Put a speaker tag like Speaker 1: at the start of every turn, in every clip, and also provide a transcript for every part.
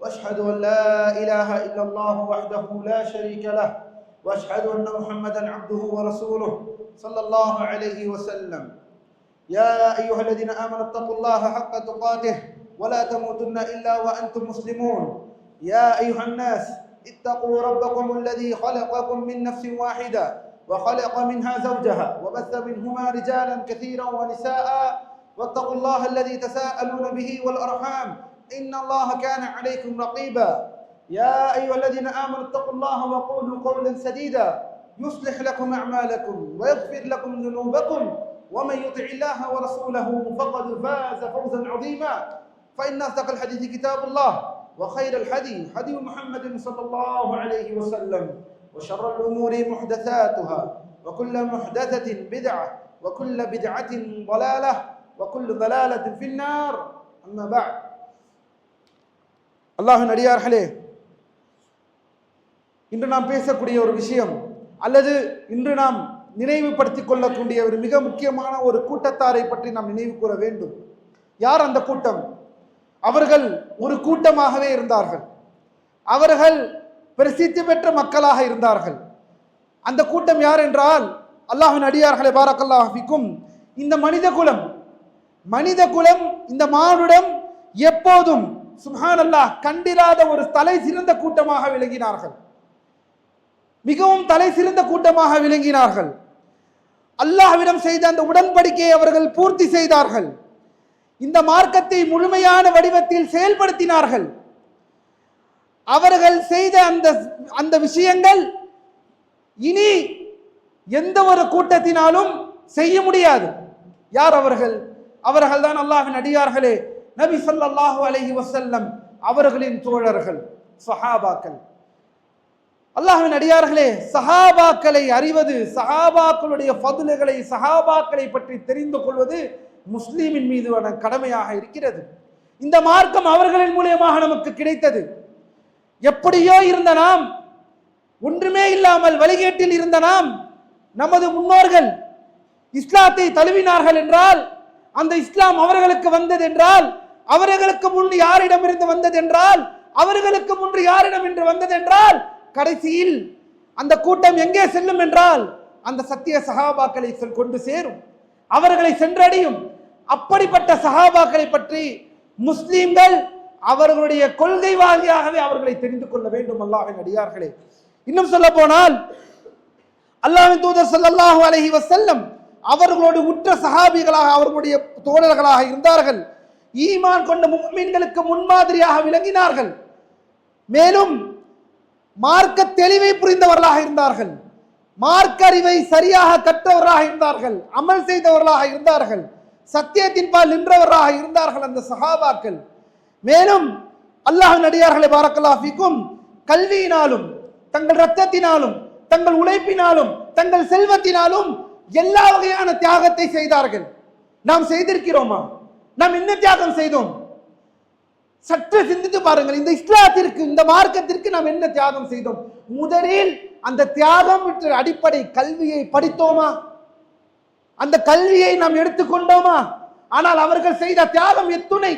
Speaker 1: واشهد ان لا اله الا الله وحده لا شريك له واشهد ان محمدا عبده ورسوله صلى الله عليه وسلم يا ايها الذين امنوا اتقوا الله حق تقاته ولا تموتن الا وانتم مسلمون يا ايها الناس اتقوا ربكم الذي خلقكم من نفس واحده وخلق منها زوجها وبث منهما رجالا كثيرا ونساء واتقوا الله الذي تساءلون به والارحام إن الله كان عليكم رقيبا يا أيها الذين آمنوا اتقوا الله وقولوا قولا سديدا يصلح لكم أعمالكم ويغفر لكم ذنوبكم ومن يطع الله ورسوله فقد فاز فوزا عظيما فإن أصدق الحديث كتاب الله وخير الحديث حديث محمد صلى الله عليه وسلم وشر الأمور محدثاتها وكل محدثة بدعة وكل بدعة ضلالة وكل ضلالة في النار أما بعد அல்லாஹு நடிகார்களே இன்று நாம் பேசக்கூடிய ஒரு விஷயம் அல்லது இன்று நாம் நினைவுபடுத்திக் கொள்ளக்கூடிய ஒரு மிக முக்கியமான ஒரு கூட்டத்தாரை பற்றி நாம் நினைவு கூற வேண்டும் யார் அந்த கூட்டம் அவர்கள் ஒரு கூட்டமாகவே இருந்தார்கள் அவர்கள் பிரசித்தி பெற்ற மக்களாக இருந்தார்கள் அந்த கூட்டம் யார் என்றால் அல்லாஹின் அடியார்களை பாரக்கல்லாஹிக்கும் இந்த மனித குலம் மனித குலம் இந்த மானுடம் எப்போதும் சுஹான் அல்லாஹ் கண்டிராத ஒரு தலை சிறந்த கூட்டமாக விளங்கினார்கள் மிகவும் தலை சிறந்த கூட்டமாக விளங்கினார்கள் அல்லாஹ்விடம் செய்த அந்த உடன்படிக்கையை அவர்கள் பூர்த்தி செய்தார்கள் இந்த மார்க்கத்தை முழுமையான வடிவத்தில் செயல்படுத்தினார்கள் அவர்கள் செய்த அந்த அந்த விஷயங்கள் இனி எந்த ஒரு கூட்டத்தினாலும் செய்ய முடியாது யார் அவர்கள் அவர்கள் தான் அல்லாஹின் அடியார்களே நபி சல்லாஹு அலஹி வசல்லம் அவர்களின் தோழர்கள் சஹாபாக்கள் அல்லாஹின் அடியார்களே சஹாபாக்களை அறிவது சஹாபாக்களுடைய பதில்களை சஹாபாக்களை பற்றி தெரிந்து கொள்வது முஸ்லீமின் மீதுவான கடமையாக இருக்கிறது இந்த மார்க்கம் அவர்களின் மூலியமாக நமக்கு கிடைத்தது எப்படியோ இருந்த நாம் ஒன்றுமே இல்லாமல் வழிகேட்டில் இருந்த நாம் நமது முன்னோர்கள் இஸ்லாத்தை தழுவினார்கள் என்றால் அந்த இஸ்லாம் அவர்களுக்கு வந்தது என்றால் அவர்களுக்கு முன் யாரிடமிருந்து வந்தது என்றால் அவர்களுக்கு முன்பு யாரிடம் இன்று வந்தது என்றால் கடைசியில் அந்த கூட்டம் எங்கே செல்லும் என்றால் அந்த சத்திய சகாபாக்களை கொண்டு சேரும் அவர்களை சென்றடையும் அப்படிப்பட்ட சகாபாக்களை பற்றி முஸ்லீம்கள் அவர்களுடைய கொள்கை வாரியாகவே அவர்களை தெரிந்து கொள்ள வேண்டும் அல்லாவின் அடியார்களே இன்னும் சொல்ல போனால் அல்லாவின் தூதர் சல்லாஹூ அலஹி வசல்லம் அவர்களோடு உற்ற சகாபிகளாக அவர்களுடைய தோழர்களாக இருந்தார்கள் ஈமான் கொண்ட முக்மீன்களுக்கு முன்மாதிரியாக விளங்கினார்கள் மேலும் மார்க்க தெளிவை புரிந்தவர்களாக இருந்தார்கள் மார்க்க அறிவை சரியாக கற்றவர்களாக இருந்தார்கள் அமல் செய்தவர்களாக இருந்தார்கள் சத்தியத்தின் பால் நின்றவராக இருந்தார்கள் அந்த சகாபாக்கள் மேலும் அல்லாஹ் நடிகார்களை பாரக்கலாஃபிக்கும் கல்வியினாலும் தங்கள் ரத்தத்தினாலும் தங்கள் உழைப்பினாலும் தங்கள் செல்வத்தினாலும் எல்லா வகையான தியாகத்தை செய்தார்கள் நாம் செய்திருக்கிறோமா நாம் என்ன தியாகம் செய்தோம் சற்று சிந்தித்து பாருங்கள் இந்த இஸ்லாத்திற்கு இந்த மார்க்கத்திற்கு நாம் என்ன தியாகம் செய்தோம் முதலில் அந்த தியாகம் அடிப்படை கல்வியை படித்தோமா அந்த கல்வியை நாம் எடுத்துக்கொண்டோமா ஆனால் அவர்கள் செய்த தியாகம் எத்துணை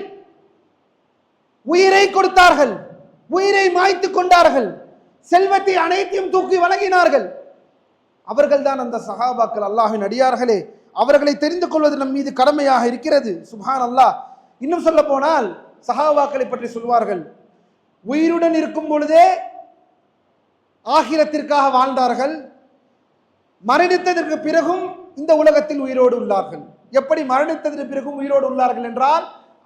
Speaker 1: உயிரை கொடுத்தார்கள் உயிரை மாய்த்து கொண்டார்கள் செல்வத்தை அனைத்தையும் தூக்கி வழங்கினார்கள் அவர்கள்தான் அந்த சகாபாக்கள் அல்லாஹின் அடியார்களே அவர்களை தெரிந்து கொள்வது நம் மீது கடமையாக இருக்கிறது சுஹான் அல்லாஹ் இன்னும் சொல்ல போனால் சகாவாக்களை பற்றி சொல்வார்கள் உயிருடன் இருக்கும் பொழுதே ஆகிரத்திற்காக வாழ்ந்தார்கள் மரணித்ததற்கு பிறகும் இந்த உலகத்தில் உயிரோடு உள்ளார்கள் எப்படி மரணித்ததற்கு பிறகும் உயிரோடு உள்ளார்கள் என்றால்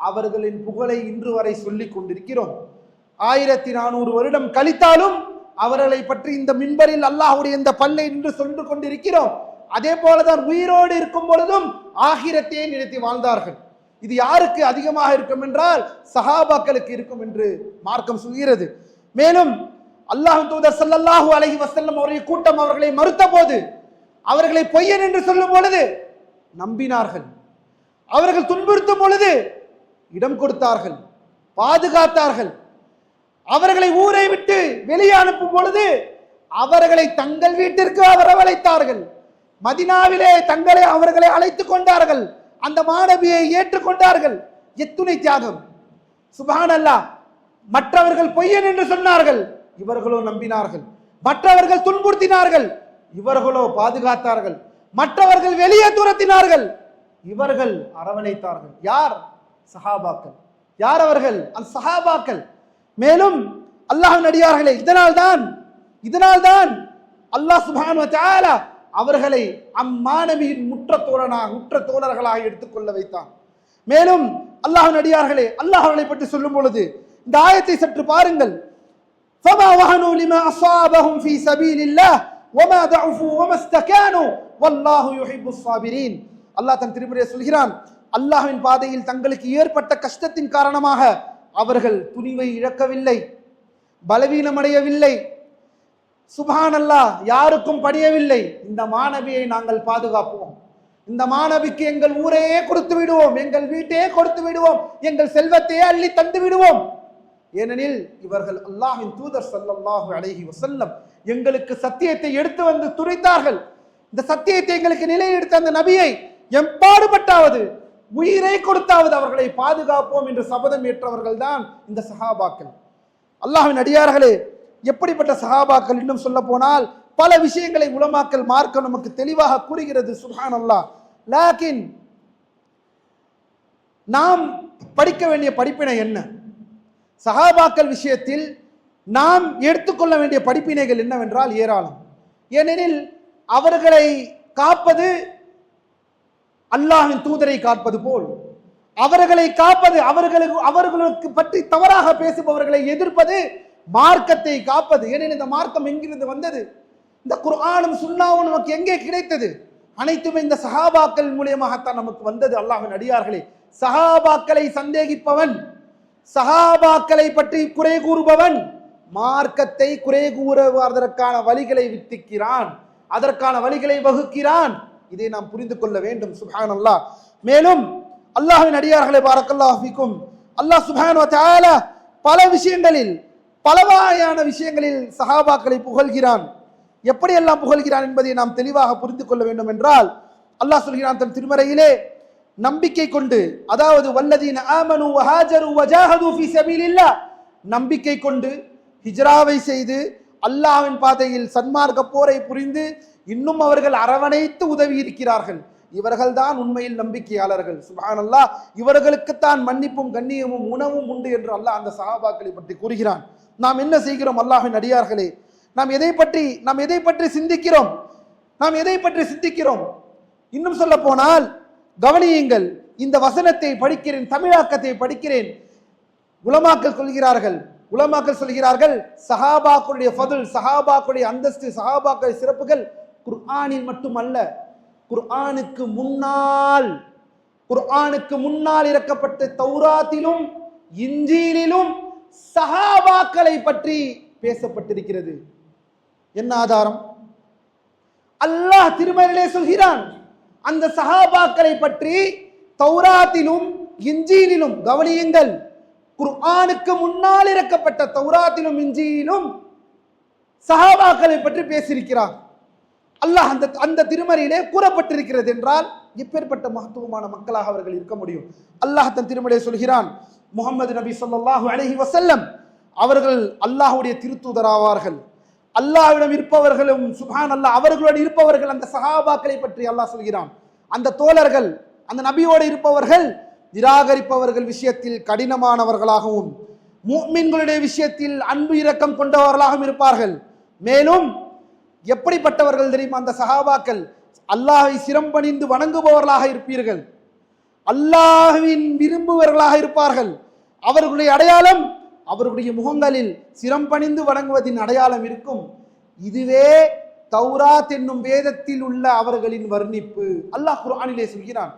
Speaker 1: அவர்களின் புகழை இன்று வரை சொல்லிக் கொண்டிருக்கிறோம் ஆயிரத்தி நானூறு வருடம் கழித்தாலும் அவர்களை பற்றி இந்த மின்பரில் அல்லாஹுடைய இந்த பல்லை இன்று சொல்லிக் கொண்டிருக்கிறோம் அதே போலதான் உயிரோடு இருக்கும் பொழுதும் ஆகிரத்தையே நிறுத்தி வாழ்ந்தார்கள் இது யாருக்கு அதிகமாக இருக்கும் என்றால் சஹாபாக்களுக்கு இருக்கும் என்று மார்க்கம் சொல்கிறது மேலும் அல்லாஹு தூதர் சல்லல்லாஹு அலஹி வசல்லம் அவருடைய கூட்டம் அவர்களை மறுத்த போது அவர்களை பொய்யன் என்று சொல்லும் பொழுது நம்பினார்கள் அவர்கள் துன்புறுத்தும் பொழுது இடம் கொடுத்தார்கள் பாதுகாத்தார்கள் அவர்களை ஊரை விட்டு வெளியே அனுப்பும் பொழுது அவர்களை தங்கள் வீட்டிற்கு அவர் மதினாவிலே தங்களை அவர்களை அழைத்துக் கொண்டார்கள் அந்த மாணவியை ஏற்றுக்கொண்டார்கள் எத்துணை தியாகம் சுபான் அல்லா மற்றவர்கள் பொய்யன் என்று சொன்னார்கள் இவர்களோ நம்பினார்கள் மற்றவர்கள் துன்புறுத்தினார்கள் இவர்களோ பாதுகாத்தார்கள் மற்றவர்கள் வெளியே துரத்தினார்கள் இவர்கள் அரவணைத்தார்கள் யார் சஹாபாக்கள் யார் அவர்கள் அந்த சஹாபாக்கள் மேலும் அல்லாஹ் நடிகார்களே இதனால் தான் இதனால் தான் அல்லாஹ் சுபான் அவர்களை அம்மாணவியின் முற்ற தோழனாக முற்ற தோழர்களாக எடுத்துக்கொள்ள வைத்தான் மேலும் அல்லாஹ் நடிகார்களே அல்லாஹ் அவர்களை பற்றி சொல்லும் பொழுது இந்த ஆயத்தை சற்று பாருங்கள் فما அல்லாஹ் தன் திருமுறையை சொல்கிறான் அல்லாஹ்வின் பாதையில் தங்களுக்கு ஏற்பட்ட கஷ்டத்தின் காரணமாக அவர்கள் துணிவை இழக்கவில்லை பலவீனமடையவில்லை சுபானல்லா யாருக்கும் படியவில்லை இந்த மாணவியை நாங்கள் பாதுகாப்போம் இந்த மாணவிக்கு எங்கள் ஊரையே கொடுத்து விடுவோம் எங்கள் வீட்டையே கொடுத்து விடுவோம் எங்கள் செல்வத்தையே அள்ளி தந்து விடுவோம் ஏனெனில் இவர்கள் அல்லாஹின் தூதர் சல்லாஹு அழகி வசல்லம் எங்களுக்கு சத்தியத்தை எடுத்து வந்து துரைத்தார்கள் இந்த சத்தியத்தை எங்களுக்கு நிலையெடுத்த அந்த நபியை எம்பாடுபட்டாவது உயிரை கொடுத்தாவது அவர்களை பாதுகாப்போம் என்று சபதம் ஏற்றவர்கள் தான் இந்த சஹாபாக்கள் அல்லாஹின் அடியார்களே எப்படிப்பட்ட சகாபாக்கள் இன்னும் சொல்ல போனால் பல விஷயங்களை உலமாக்கல் மார்க்க நமக்கு தெளிவாக கூறுகிறது சுஹான் அல்லா லாக்கின் நாம் படிக்க வேண்டிய படிப்பினை என்ன சகாபாக்கள் விஷயத்தில் நாம் எடுத்துக்கொள்ள வேண்டிய படிப்பினைகள் என்னவென்றால் ஏராளம் ஏனெனில் அவர்களை காப்பது அல்லாஹின் தூதரை காப்பது போல் அவர்களை காப்பது அவர்களுக்கு அவர்களுக்கு பற்றி தவறாக பேசுபவர்களை எதிர்ப்பது மார்க்கத்தை காப்பது ஏனெனில் இந்த மார்க்கம் எங்கிருந்து வந்தது இந்த குர்ஆனும் சுண்ணாவும் நமக்கு எங்கே கிடைத்தது அனைத்துமே இந்த சஹாபாக்கள் மூலியமாகத்தான் நமக்கு வந்தது அல்லாஹின் அடியார்களே சஹாபாக்களை சந்தேகிப்பவன் சஹாபாக்களை பற்றி குறை கூறுபவன் மார்க்கத்தை குறை கூறுவதற்கான வழிகளை வித்திக்கிறான் அதற்கான வழிகளை வகுக்கிறான் இதை நாம் புரிந்து கொள்ள வேண்டும் சுபான் அல்லாஹ் மேலும் அல்லாஹின் அடியார்களை பாரக்கல்லாஹிக்கும் அல்லாஹ் சுபான் பல விஷயங்களில் பலவாயான விஷயங்களில் சஹாபாக்களை புகழ்கிறான் எப்படியெல்லாம் புகழ்கிறான் என்பதை நாம் தெளிவாக புரிந்து கொள்ள வேண்டும் என்றால் அல்லாஹ் சொல்கிறான் தன் திருமறையிலே நம்பிக்கை கொண்டு அதாவது வல்லதீன் ஆமனு நம்பிக்கை கொண்டு ஹிஜ்ராவை செய்து அல்லாவின் பாதையில் சன்மார்க்க போரை புரிந்து இன்னும் அவர்கள் அரவணைத்து உதவி இருக்கிறார்கள் இவர்கள் தான் உண்மையில் நம்பிக்கையாளர்கள் சுபானல்லா இவர்களுக்குத்தான் மன்னிப்பும் கண்ணியமும் உணவும் உண்டு என்று அல்லாஹ் அந்த சகாபாக்களை பற்றி கூறுகிறான் நாம் என்ன செய்கிறோம் அல்லாஹின் அடியார்களே நாம் எதை பற்றி நாம் எதை பற்றி சிந்திக்கிறோம் நாம் எதை பற்றி சிந்திக்கிறோம் இன்னும் சொல்ல போனால் கவனியுங்கள் இந்த வசனத்தை படிக்கிறேன் தமிழாக்கத்தை படிக்கிறேன் உலமாக்கள் சொல்கிறார்கள் உலமாக்கள் சொல்கிறார்கள் சஹாபாக்களுடைய ஃபதுல் சஹாபாக்களுடைய அந்தஸ்து சஹாபாக்களுடைய சிறப்புகள் குர்ஆனில் மட்டுமல்ல குர்ஆனுக்கு முன்னால் குர்ஆனுக்கு முன்னால் இறக்கப்பட்ட தௌராத்திலும் இஞ்சியிலும் சஹாபாக்களை பற்றி பேசப்பட்டிருக்கிறது என்ன ஆதாரம் அல்லாஹ் திருமறையிலே சொல்கிறான் அந்த சஹாபாக்களை பற்றி தௌராத்திலும் இஞ்சியிலும் கவனியுங்கள் குர்ஆனுக்கு முன்னால் இறக்கப்பட்ட தௌராத்திலும் இஞ்சியிலும் சஹாபாக்களை பற்றி பேசியிருக்கிறார் அல்லாஹ் அந்த அந்த திருமறையிலே கூறப்பட்டிருக்கிறது என்றால் எப்பேற்பட்ட மகத்துவமான மக்களாக அவர்கள் இருக்க முடியும் அல்லாஹ் தன் திருமறையை சொல்கிறான் முகமது நபி சொல்லாஹு அலஹி வசல்லம் அவர்கள் அல்லாஹுடைய திருத்தூதராவார்கள் அல்லாஹ்விடம் இருப்பவர்களும் சுஹான் அல்லா அவர்களோடு இருப்பவர்கள் அந்த சகாபாக்களை பற்றி அல்லாஹ் சொல்கிறான் அந்த தோழர்கள் அந்த நபியோடு இருப்பவர்கள் நிராகரிப்பவர்கள் விஷயத்தில் கடினமானவர்களாகவும் மூமின்களுடைய விஷயத்தில் அன்பு இரக்கம் கொண்டவர்களாகவும் இருப்பார்கள் மேலும் எப்படிப்பட்டவர்கள் தெரியுமா அந்த சகாபாக்கள் அல்லாஹை சிரம்பணிந்து வணங்குபவர்களாக இருப்பீர்கள் அல்லாஹுவின் விரும்புவர்களாக இருப்பார்கள் அவர்களுடைய அடையாளம் அவர்களுடைய முகங்களில் சிரம் பணிந்து வணங்குவதின் அடையாளம் இருக்கும் இதுவே தௌராத் என்னும் வேதத்தில் உள்ள அவர்களின் வர்ணிப்பு அல்லாஹ் குரானிலே சொல்கிறான்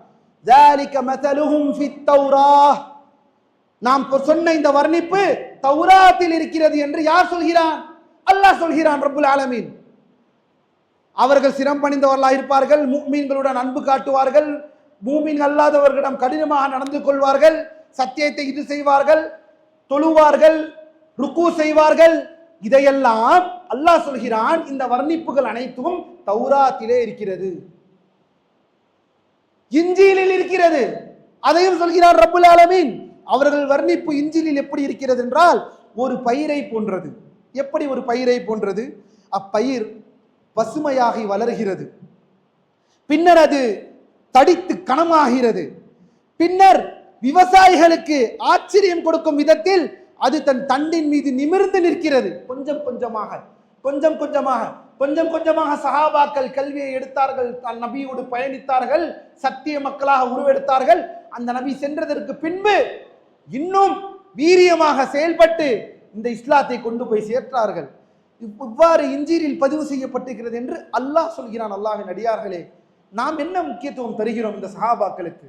Speaker 1: நாம் சொன்ன இந்த வர்ணிப்பு தௌராத்தில் இருக்கிறது என்று யார் சொல்கிறான் அல்லாஹ் சொல்கிறான் ரபுல் ஆலமீன் அவர்கள் சிரம் பணிந்தவர்களாக இருப்பார்கள் மீன்களுடன் அன்பு காட்டுவார்கள் பூமியில் அல்லாதவர்களிடம் கடினமாக நடந்து கொள்வார்கள் சத்தியத்தை இது செய்வார்கள் தொழுவார்கள் ருக்கு செய்வார்கள் இதையெல்லாம் அல்லாஹ் சொல்கிறான் இந்த வர்ணிப்புகள் அனைத்தும் தௌராத்திலே இருக்கிறது இஞ்சியிலில் இருக்கிறது அதையும் சொல்கிறார் ரப்புல் ஆலமீன் அவர்கள் வர்ணிப்பு இஞ்சிலில் எப்படி இருக்கிறது என்றால் ஒரு பயிரை போன்றது எப்படி ஒரு பயிரை போன்றது அப்பயிர் பசுமையாகி வளர்கிறது பின்னர் அது தடித்து கனமாகிறது பின்னர் விவசாயிகளுக்கு ஆச்சரியம் கொடுக்கும் விதத்தில் அது தன் தண்டின் மீது நிமிர்ந்து நிற்கிறது கொஞ்சம் கொஞ்சமாக கொஞ்சம் கொஞ்சமாக கொஞ்சம் கொஞ்சமாக சகாபாக்கள் கல்வியை எடுத்தார்கள் தன் நபியோடு பயணித்தார்கள் சத்திய மக்களாக உருவெடுத்தார்கள் அந்த நபி சென்றதற்கு பின்பு இன்னும் வீரியமாக செயல்பட்டு இந்த இஸ்லாத்தை கொண்டு போய் சேர்த்தார்கள் இவ்வாறு இஞ்சீரில் பதிவு செய்யப்பட்டிருக்கிறது என்று அல்லாஹ் சொல்கிறான் அல்லாஹின் அடியார்களே நாம் என்ன முக்கியத்துவம் தருகிறோம் இந்த சகாபாக்களுக்கு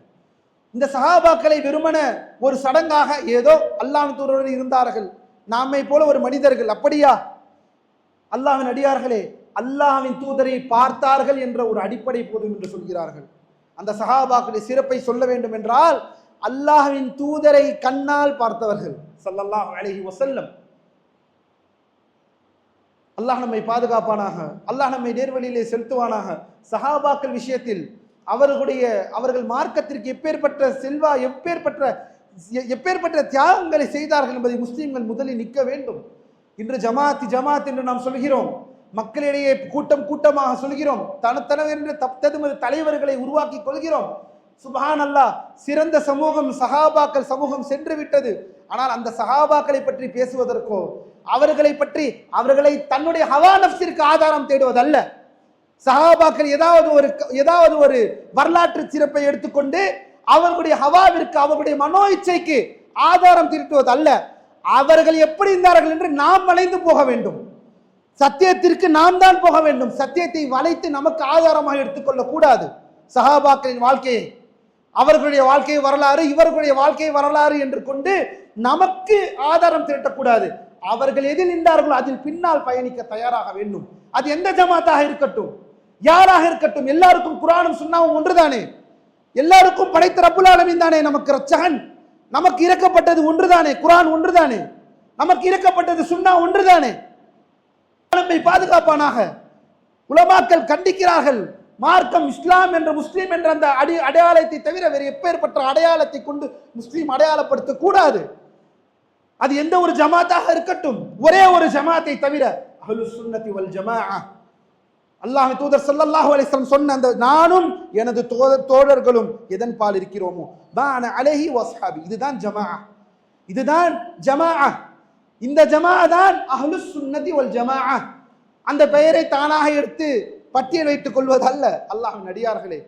Speaker 1: இந்த சகாபாக்களை வெறுமன ஒரு சடங்காக ஏதோ அல்லாஹ் இருந்தார்கள் நாமை போல ஒரு மனிதர்கள் அப்படியா அல்லாஹின் அடியார்களே அல்லாஹின் தூதரை பார்த்தார்கள் என்ற ஒரு அடிப்படை போதும் என்று சொல்கிறார்கள் அந்த சகாபாக்களை சிறப்பை சொல்ல வேண்டும் என்றால் அல்லாஹின் தூதரை கண்ணால் பார்த்தவர்கள் சல்லல்லாஹ் அழகி வசல்லம் அல்லாஹ் நம்மை பாதுகாப்பானாக அல்லாஹ் நம்மை நேர்வழியிலே செலுத்துவானாக சஹாபாக்கள் விஷயத்தில் அவர்களுடைய அவர்கள் மார்க்கத்திற்கு எப்பேற்பட்ட செல்வா எப்பேற்பட்ட எப்பேற்பட்ட தியாகங்களை செய்தார்கள் என்பதை முஸ்லீம்கள் முதலில் நிற்க வேண்டும் இன்று ஜமாத் ஜமாத் என்று நாம் சொல்கிறோம் மக்களிடையே கூட்டம் கூட்டமாக சொல்கிறோம் தனத்தனவென்று தப்ததுமது தலைவர்களை உருவாக்கி கொள்கிறோம் சுபான் அல்லா சிறந்த சமூகம் சஹாபாக்கள் சமூகம் சென்று விட்டது ஆனால் அந்த சகாபாக்களை பற்றி பேசுவதற்கோ அவர்களை பற்றி அவர்களை தன்னுடைய ஹவா நப்சிற்கு ஆதாரம் தேடுவதல்ல சஹாபாக்கள் ஏதாவது ஒரு ஏதாவது ஒரு வரலாற்று சிறப்பை எடுத்துக்கொண்டு அவர்களுடைய ஹவாவிற்கு அவர்களுடைய மனோ இச்சைக்கு ஆதாரம் திருட்டுவது அல்ல அவர்கள் எப்படி இருந்தார்கள் என்று நாம் வளைந்து போக வேண்டும் சத்தியத்திற்கு நாம் தான் போக வேண்டும் சத்தியத்தை வளைத்து நமக்கு ஆதாரமாக எடுத்துக்கொள்ளக்கூடாது சகாபாக்களின் வாழ்க்கையை அவர்களுடைய வாழ்க்கை வரலாறு இவர்களுடைய வாழ்க்கை வரலாறு என்று கொண்டு நமக்கு ஆதாரம் திரட்டக்கூடாது அவர்கள் எதில் நின்றார்களோ அதில் பின்னால் பயணிக்க தயாராக வேண்டும் அது எந்த ஜமாத்தாக இருக்கட்டும் யாராக இருக்கட்டும் எல்லாருக்கும் குரானும் சுண்ணாவும் ஒன்றுதானே எல்லாருக்கும் படைத்த ரப்புல் தானே நமக்கு ரச்சகன் நமக்கு இறக்கப்பட்டது ஒன்றுதானே குரான் ஒன்றுதானே நமக்கு இறக்கப்பட்டது சுண்ணா ஒன்றுதானே பாதுகாப்பானாக உலமாக்கள் கண்டிக்கிறார்கள் மார்க்கம் இஸ்லாம் என்ற முஸ்லீம் என்ற அந்த அடி அடையாளத்தை தவிர வேறு எப்பேற்பட்ட அடையாளத்தை கொண்டு முஸ்லீம் அடையாளப்படுத்த கூடாது அது எந்த ஒரு ஜமாத்தாக இருக்கட்டும் ஒரே ஒரு ஜமாத்தை தவிர அஹ்லு சுன்னதி வல் ஜமா அல்லாஹ் தூதர் சல்லல்லாஹு அலிஸ்லம் சொன்ன அந்த நானும் எனது தோழர்களும் எதன் பால் இருக்கிறோமோ பான அலஹி வஸ்ஹாபி இதுதான் ஜமா இதுதான் ஜமா இந்த ஜமா தான் அஹ்லு சுன்னதி வல் ஜமா அந்த பெயரை தானாக எடுத்து பட்டியல் வைத்துக் கொள்வதல்ல அல்லாஹ் நடிகார்களே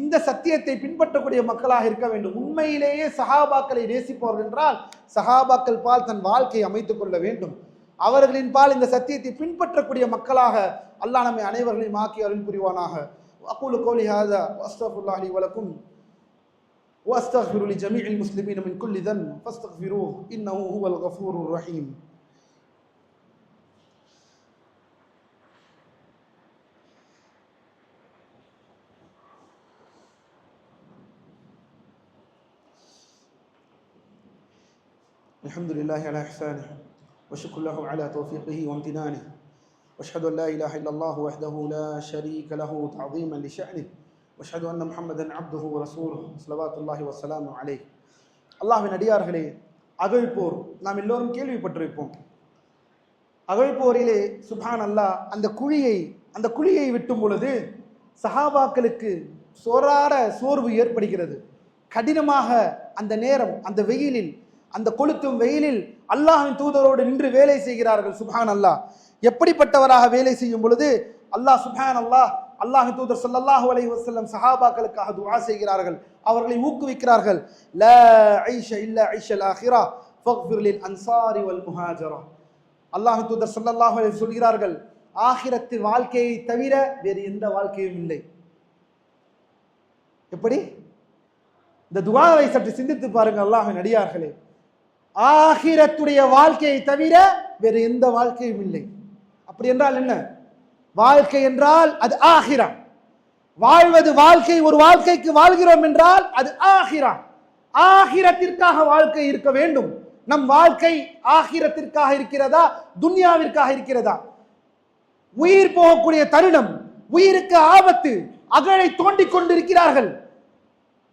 Speaker 1: இந்த சத்தியத்தை பின்பற்றக்கூடிய மக்களாக இருக்க வேண்டும் உண்மையிலேயே சஹாபாக்களை நேசிப்பவர்கள் என்றால் சஹாபாக்கள் பால் தன் வாழ்க்கையை அமைத்துக் கொள்ள வேண்டும் அவர்களின் பால் இந்த சத்தியத்தை பின்பற்றக்கூடிய மக்களாக அல்லாஹ் நம்மை அனைவர்களையும் ஆக்கி அருள் புரிவானாக அக்கூலு கோலி ஹாதா வலக்கும் واستغفر لجميع المسلمين من كل ذنب فاستغفروه انه هو الغفور الرحيم الحمد لله على إحسانه وشكر له على توفيقه وامتنانه واشهد أن لا إله إلا الله وحده لا شريك له تعظيما لشأنه واشهد أن محمدا عبده ورسوله صلوات الله وسلامه عليه الله من أديار خلي أغوي بور نام அல்லாஹின் அடியார்களே அகழ்போர் நாம் எல்லோரும் கேள்விப்பட்டிருப்போம் அகழ்போரிலே சுபான் அல்லா அந்த குழியை அந்த குழியை விட்டும் பொழுது சஹாபாக்களுக்கு சோறாட சோர்வு ஏற்படுகிறது கடினமாக அந்த நேரம் அந்த வெயிலில் அந்த கொளுத்தும் வெயிலில் அல்லாஹின் தூதரோடு நின்று வேலை செய்கிறார்கள் சுபான் அல்லாஹ் எப்படிப்பட்டவராக வேலை செய்யும் பொழுது அல்லாஹ் சுபான் அல்லாஹ் அல்லாஹின் தூதர் சல்லாஹு அலை வசல்லம் சஹாபாக்களுக்காக துவா செய்கிறார்கள் அவர்களை ஊக்குவிக்கிறார்கள் அல்லாஹின் ஐஷ இல்ல அன்சாரி வல் முஹாஜரா தூதர் சல்லாஹு அலை சொல்கிறார்கள் ஆகிரத்து வாழ்க்கையை தவிர வேறு எந்த வாழ்க்கையும் இல்லை எப்படி இந்த துவாவை சற்று சிந்தித்து பாருங்கள் அல்லாஹ் நடிகார்களே ஆகிரத்துடைய வாழ்க்கையை தவிர வேறு எந்த வாழ்க்கையும் இல்லை அப்படி என்றால் என்ன வாழ்க்கை என்றால் அது ஆகிரா வாழ்வது வாழ்க்கை ஒரு வாழ்க்கைக்கு வாழ்கிறோம் என்றால் அது ஆகிரா ஆகிரத்திற்காக வாழ்க்கை இருக்க வேண்டும் நம் வாழ்க்கை ஆகிரத்திற்காக இருக்கிறதா துன்யாவிற்காக இருக்கிறதா உயிர் போகக்கூடிய தருணம் உயிருக்கு ஆபத்து அகழை தோண்டிக் கொண்டிருக்கிறார்கள்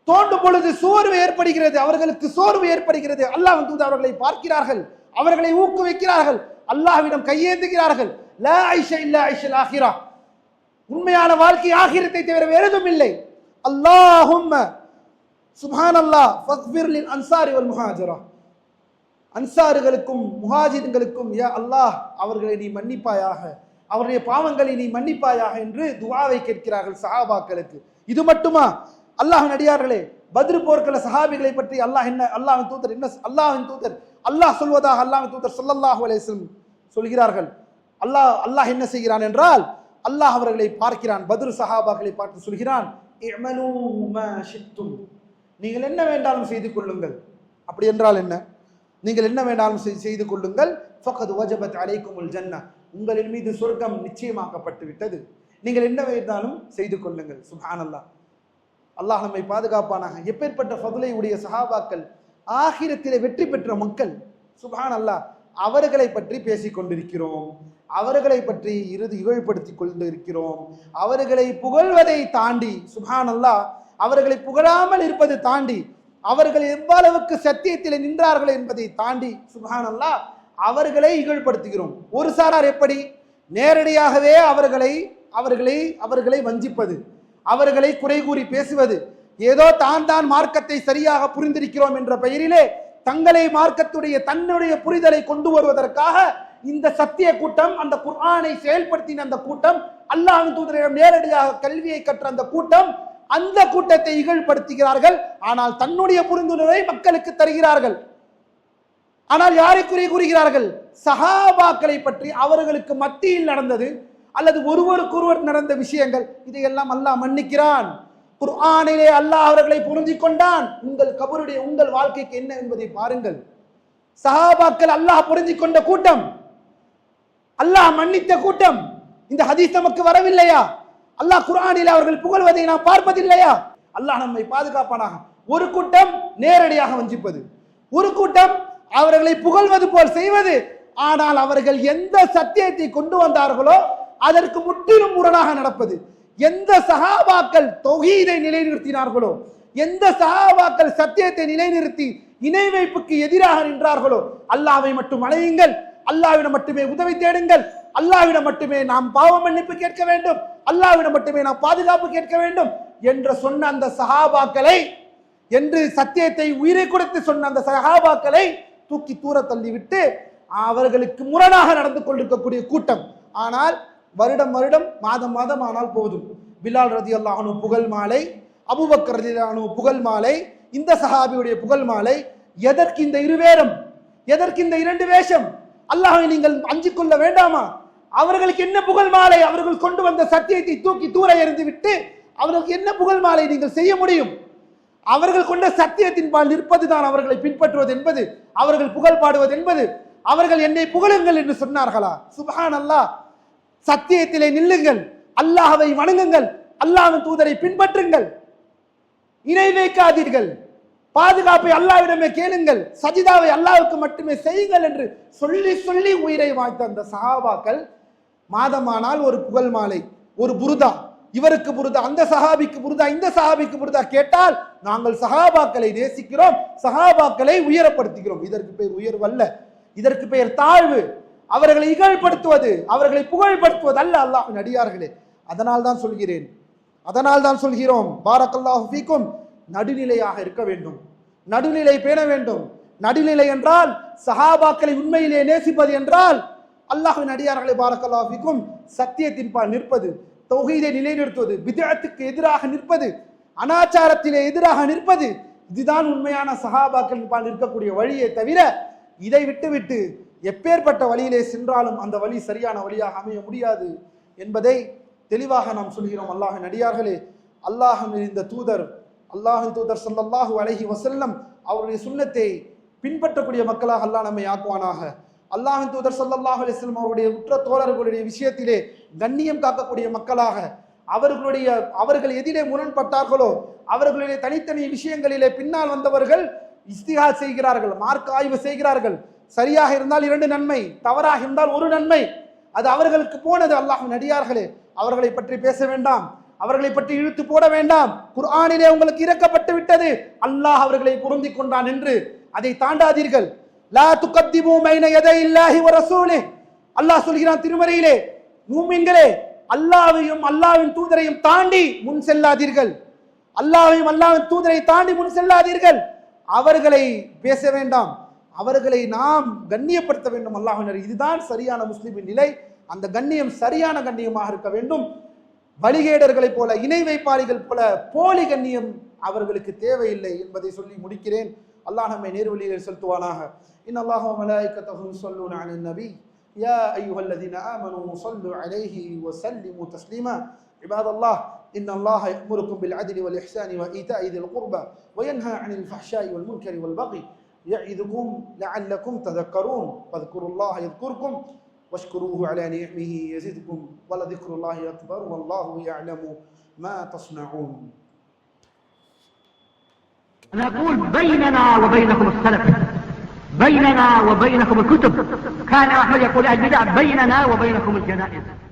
Speaker 1: தோண்டும் பொழுது சோர்வு ஏற்படுகிறது அவர்களுக்கு சோர்வு ஏற்படுகிறது அல்லாஹ் வந்து அவர்களை பார்க்கிறார்கள் அவர்களை ஊக்குவிக்கிறார்கள் அல்லாஹ்விடம் கையேந்துகிறார்கள் ஐஷல் ஆஹிரா உண்மையான வாழ்க்கை ஆகிரத்தை தவிர வேறு எதுவும் இல்லை அல்லாஹும் சுபான் அல்லாஹ் ஃபக்பிர்லின் அன்சாரி வல் முஹாஜரா அன்சாறுகளுக்கும் முஹாஜின்களுக்கும் யா அல்லாஹ் அவர்களை நீ மன்னிப்பாயாக அவருடைய பாவங்களை நீ மன்னிப்பாயாக என்று துவாவை கேட்கிறார்கள் சஹாபாக்களுக்கு இது மட்டுமா அல்லாஹ் நடிகார்களே பத்ரு போர்க்கள சஹாபிகளை பற்றி அல்லாஹ் என்ன அல்லாஹின் தூதர் என்ன அல்லாஹின் தூதர் அல்லாஹ் சொல்வதாக அல்லாஹின் தூதர் சொல்லல்லாஹு அலேசன் சொல்கிறார்கள் அல்லாஹ் அல்லாஹ் என்ன செய்கிறான் என்றால் அல்லாஹ் அவர்களை பார்க்கிறான் பத்ரு சஹாபாக்களை பார்த்து சொல்கிறான் நீங்கள் என்ன வேண்டாலும் செய்து கொள்ளுங்கள் அப்படி என்றால் என்ன நீங்கள் என்ன வேண்டாலும் செய்து கொள்ளுங்கள் ஓஜபத் வஜபத் அலைக்குமுல் ஜன்னா உங்களின் மீது சொர்க்கம் நிச்சயமாக்கப்பட்டு விட்டது நீங்கள் என்ன வேண்டாலும் செய்து கொள்ளுங்கள் சுஹானல்லா அல்லாஹ் நம்மை பாதுகாப்பானாக எப்பேற்பட்ட ஃபதுலை உடைய சஹாபாக்கள் ஆகிரத்திலே வெற்றி பெற்ற மக்கள் சுபான் அல்லாஹ் அவர்களை பற்றி பேசிக் கொண்டிருக்கிறோம் அவர்களை பற்றி இறுதி இகழ்படுத்தி கொண்டிருக்கிறோம் அவர்களை புகழ்வதை தாண்டி சுபான் அல்லாஹ் அவர்களை புகழாமல் இருப்பது தாண்டி அவர்கள் எவ்வளவுக்கு சத்தியத்தில் நின்றார்கள் என்பதை தாண்டி சுபான் அல்லாஹ் அவர்களை இகழ்படுத்துகிறோம் ஒரு சாரார் எப்படி நேரடியாகவே அவர்களை அவர்களை அவர்களை வஞ்சிப்பது அவர்களை குறை கூறி பேசுவது ஏதோ தான் தான் மார்க்கத்தை சரியாக புரிந்திருக்கிறோம் என்ற பெயரிலே தங்களை மார்க்கத்துடைய தன்னுடைய புரிதலை கொண்டு வருவதற்காக இந்த சத்திய கூட்டம் அந்த குர்ஆனை செயல்படுத்தின அந்த கூட்டம் அல்லாஹ் தூதரிடம் நேரடியாக கல்வியை கற்ற அந்த கூட்டம் அந்த கூட்டத்தை இகழ்படுத்துகிறார்கள் ஆனால் தன்னுடைய புரிந்துணர்வை மக்களுக்கு தருகிறார்கள் ஆனால் யாரை குறை கூறுகிறார்கள் சஹாபாக்களை பற்றி அவர்களுக்கு மத்தியில் நடந்தது அல்லது ஒருவருக்கொருவர் நடந்த விஷயங்கள் இதையெல்லாம் அல்லாஹ் மன்னிக்கிறான் குர்ஆனிலே அல்லாஹ் அவர்களை புரிஞ்சு கொண்டான் உங்கள் கபருடைய உங்கள் வாழ்க்கைக்கு என்ன என்பதை பாருங்கள் சஹாபாக்கள் அல்லாஹ் புரிஞ்சு கொண்ட கூட்டம் அல்லாஹ் மன்னித்த கூட்டம் இந்த ஹதீஸ் நமக்கு வரவில்லையா அல்லாஹ் குர்ஆனில் அவர்கள் புகழ்வதை நாம் பார்ப்பதில்லையா அல்லாஹ் நம்மை பாதுகாப்பானாக ஒரு கூட்டம் நேரடியாக வஞ்சிப்பது ஒரு கூட்டம் அவர்களை புகழ்வது போல் செய்வது ஆனால் அவர்கள் எந்த சத்தியத்தை கொண்டு வந்தார்களோ அதற்கு முற்றிலும் முரணாக நடப்பது எந்த சகாபாக்கள் தொகையை நிலைநிறுத்தினார்களோ எந்த சகாபாக்கள் சத்தியத்தை நிலைநிறுத்தி இணை வைப்புக்கு எதிராக நின்றார்களோ அல்லாவை மட்டும் அழையுங்கள் அல்லாவிடம் மட்டுமே உதவி தேடுங்கள் அல்லாவிடம் மட்டுமே நாம் பாவ மன்னிப்பு கேட்க வேண்டும் அல்லாவிடம் மட்டுமே நாம் பாதுகாப்பு கேட்க வேண்டும் என்று சொன்ன அந்த சகாபாக்களை என்று சத்தியத்தை உயிரை கொடுத்து சொன்ன அந்த சகாபாக்களை தூக்கி தூர தள்ளிவிட்டு அவர்களுக்கு முரணாக நடந்து கொண்டிருக்கக்கூடிய கூட்டம் ஆனால் வருடம் வருடம் மாதம் மாதம் ஆனால் போதும் பிலால் ரதி அல்லானு புகழ் மாலை அபுபக் ரதி அல்லானு புகழ் மாலை இந்த சஹாபியுடைய புகழ் மாலை எதற்கு இந்த இருவேரம் எதற்கு இந்த இரண்டு வேஷம் அல்லாஹை நீங்கள் அஞ்சு கொள்ள வேண்டாமா அவர்களுக்கு என்ன புகழ் மாலை அவர்கள் கொண்டு வந்த சத்தியத்தை தூக்கி தூர எறிந்து விட்டு அவர்களுக்கு என்ன புகழ் மாலை நீங்கள் செய்ய முடியும் அவர்கள் கொண்ட சத்தியத்தின் பால் நிற்பதுதான் அவர்களை பின்பற்றுவது என்பது அவர்கள் புகழ் பாடுவது என்பது அவர்கள் என்னை புகழுங்கள் என்று சொன்னார்களா சுபஹான் அல்லாஹ் சத்தியத்திலே நில்லுங்கள் அல்லாஹவை வணங்குங்கள் அல்லாஹின் தூதரை பின்பற்றுங்கள் இணை வைக்காதீர்கள் பாதுகாப்பை அல்லாவிடமே கேளுங்கள் சஜிதாவை அல்லாவுக்கு மட்டுமே செய்யுங்கள் என்று சொல்லி சொல்லி உயிரை வாய்த்த அந்த சஹாபாக்கள் மாதமானால் ஒரு புகழ் மாலை ஒரு புருதா இவருக்கு புரிதா அந்த சஹாபிக்கு புரிதா இந்த சஹாபிக்கு புரிதா கேட்டால் நாங்கள் சஹாபாக்களை நேசிக்கிறோம் சஹாபாக்களை உயரப்படுத்துகிறோம் இதற்கு பெயர் உயர்வல்ல இதற்கு பெயர் தாழ்வு அவர்களை இகழ்படுத்துவது அவர்களை புகழ்படுத்துவது அல்ல அல்லாஹின் அடியார்களே அதனால் தான் சொல்கிறேன் அதனால் தான் சொல்கிறோம் பாரக்கல்லாஹு ஃபீக்கும் நடுநிலையாக இருக்க வேண்டும் நடுநிலை பேண வேண்டும் நடுநிலை என்றால் சஹாபாக்களை உண்மையிலே நேசிப்பது என்றால் அல்லாஹின் அடியார்களை சத்தியத்தின் பால் நிற்பது தொகையை நிலைநிறுத்துவது விதத்துக்கு எதிராக நிற்பது அனாச்சாரத்திலே எதிராக நிற்பது இதுதான் உண்மையான சஹாபாக்களின் பால் நிற்கக்கூடிய வழியை தவிர இதை விட்டுவிட்டு எப்பேற்பட்ட வழியிலே சென்றாலும் அந்த வழி சரியான வழியாக அமைய முடியாது என்பதை தெளிவாக நாம் சொல்கிறோம் அல்லாஹின் அடியார்களே அல்லாஹ் இந்த தூதர் அல்லாஹின் தூதர் சல்லாஹு அழகி வசல்லம் அவருடைய சுண்ணத்தை பின்பற்றக்கூடிய மக்களாக அல்லாஹ் நம்மை ஆக்குவானாக அல்லாஹின் தூதர் சல்லாஹ் அலிஸ்லம் அவருடைய உற்ற தோழர்களுடைய விஷயத்திலே கண்ணியம் காக்கக்கூடிய மக்களாக அவர்களுடைய அவர்கள் எதிலே முரண்பட்டார்களோ அவர்களுடைய தனித்தனி விஷயங்களிலே பின்னால் வந்தவர்கள் இஸ்திகா செய்கிறார்கள் மார்க் ஆய்வு செய்கிறார்கள் சரியாக இருந்தால் இரண்டு நன்மை தவறாக இருந்தால் ஒரு நன்மை அது அவர்களுக்கு போனது அல்லாஹ் நடிகார்களே அவர்களை பற்றி பேச வேண்டாம் அவர்களை பற்றி இழுத்து போட வேண்டாம் குர்ஆனிலே உங்களுக்கு இறக்கப்பட்டு விட்டது அல்லாஹ் அவர்களை பொருந்தி கொண்டான் என்று அதை தாண்டாதீர்கள் லா துக்கத்திபு மைன எதை இல்லாஹி ஒரு ரசூலே அல்லாஹ் சொல்கிறான் திருமறையிலே மூமின்களே அல்லாவையும் அல்லாவின் தூதரையும் தாண்டி முன் செல்லாதீர்கள் அல்லாவையும் அல்லாவின் தூதரை தாண்டி முன் செல்லாதீர்கள் அவர்களை பேச வேண்டாம் அவர்களை நாம் கண்ணியப்படுத்த வேண்டும் அல்லாஹினர் இதுதான் சரியான முஸ்லீமின் நிலை அந்த கண்ணியம் சரியான கண்ணியமாக இருக்க வேண்டும் வழிகேடர்களைப் போல இணை வைப்பாளிகள் போல போலி கண்ணியம் அவர்களுக்கு தேவையில்லை என்பதை சொல்லி முடிக்கிறேன் அல்லாஹ் நம்மை நேர்வழியில் செலுத்துவானாக இன் அல்லாஹும் மலாய்க்கத்தகும் நான் நபி يا أيها الذين آمنوا صلوا عليه وسلموا تسليما عباد الله إن الله يأمركم بالعدل والإحسان وإيتاء ذي القربى وينهى عن الفحشاء والمنكر والبغي يعظكم لعلكم تذكرون فاذكروا الله يذكركم واشكروه على نعمه يزدكم ولذكر الله أكبر والله يعلم ما تصنعون
Speaker 2: نقول بيننا وبينكم السلف بيننا وبينكم الكتب كان أحمد يقول البدع بيننا وبينكم الجنائز